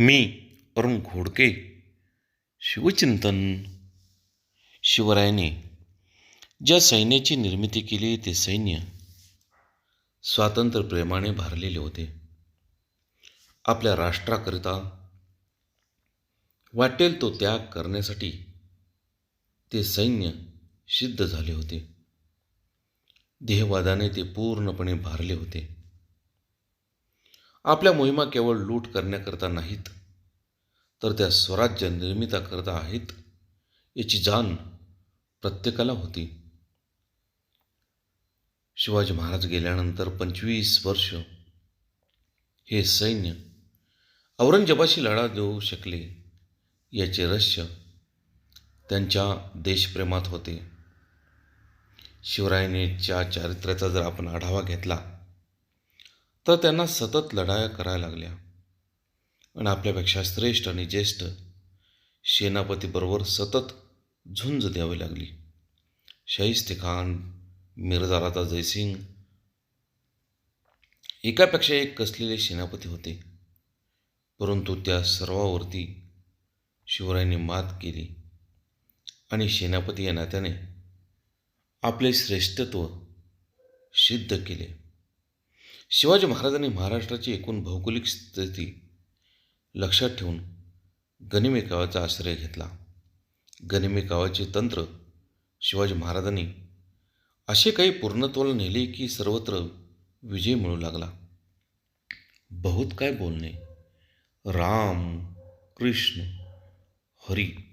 मी अरुण घोडके शिवचिंतन. शिवरायाने ज्या सैन्याची निर्मिती केली ते सैन्य स्वातंत्र्यप्रेमाने भारलेले होते. आपल्या राष्ट्राकरिता वाटेल तो त्याग करण्यासाठी ते सैन्य सिद्ध झाले होते. देहवादाने ते पूर्णपणे भारले होते. आपल्या मोहिमा केवळ लूट करण्याकरता नाहीत तर त्या स्वराज्य निर्मिताकरता आहेत याची जाण प्रत्येकाला होती. शिवाजी महाराज गेल्यानंतर पंचवीस वर्ष हे सैन्य औरंगजेबाशी लढा देऊ शकले याचे रहस्य त्यांच्या देशप्रेमात होते. शिवरायांच्या चारित्र्याचा जर आपण आढावा घेतला तर त्यांना सतत लढाया करायला लागल्या. आणि आपल्यापेक्षा श्रेष्ठ आणि ज्येष्ठ सेनापतीबरोबर सतत झुंज द्यावी लागली. शाहिस्ते खान मिर्झा राजा जयसिंग एकापेक्षा एक कसलेले सेनापती होते. परंतु त्या सर्वावरती शिवरायांनी मात केली. आणि सेनापती या नात्याने आपले श्रेष्ठत्व सिद्ध केले. शिवाजी महाराजांनी महाराष्ट्राची एकूण भौगोलिक स्थिती लक्षात ठेवून गनिमेकावाचा आश्रय घेतला. गनिमेकावाचे तंत्र शिवाजी महाराजांनी असे काही पूर्णत्वाला नेले की सर्वत्र विजय मिळू लागला. बहुत काय बोलणे. राम कृष्ण हरी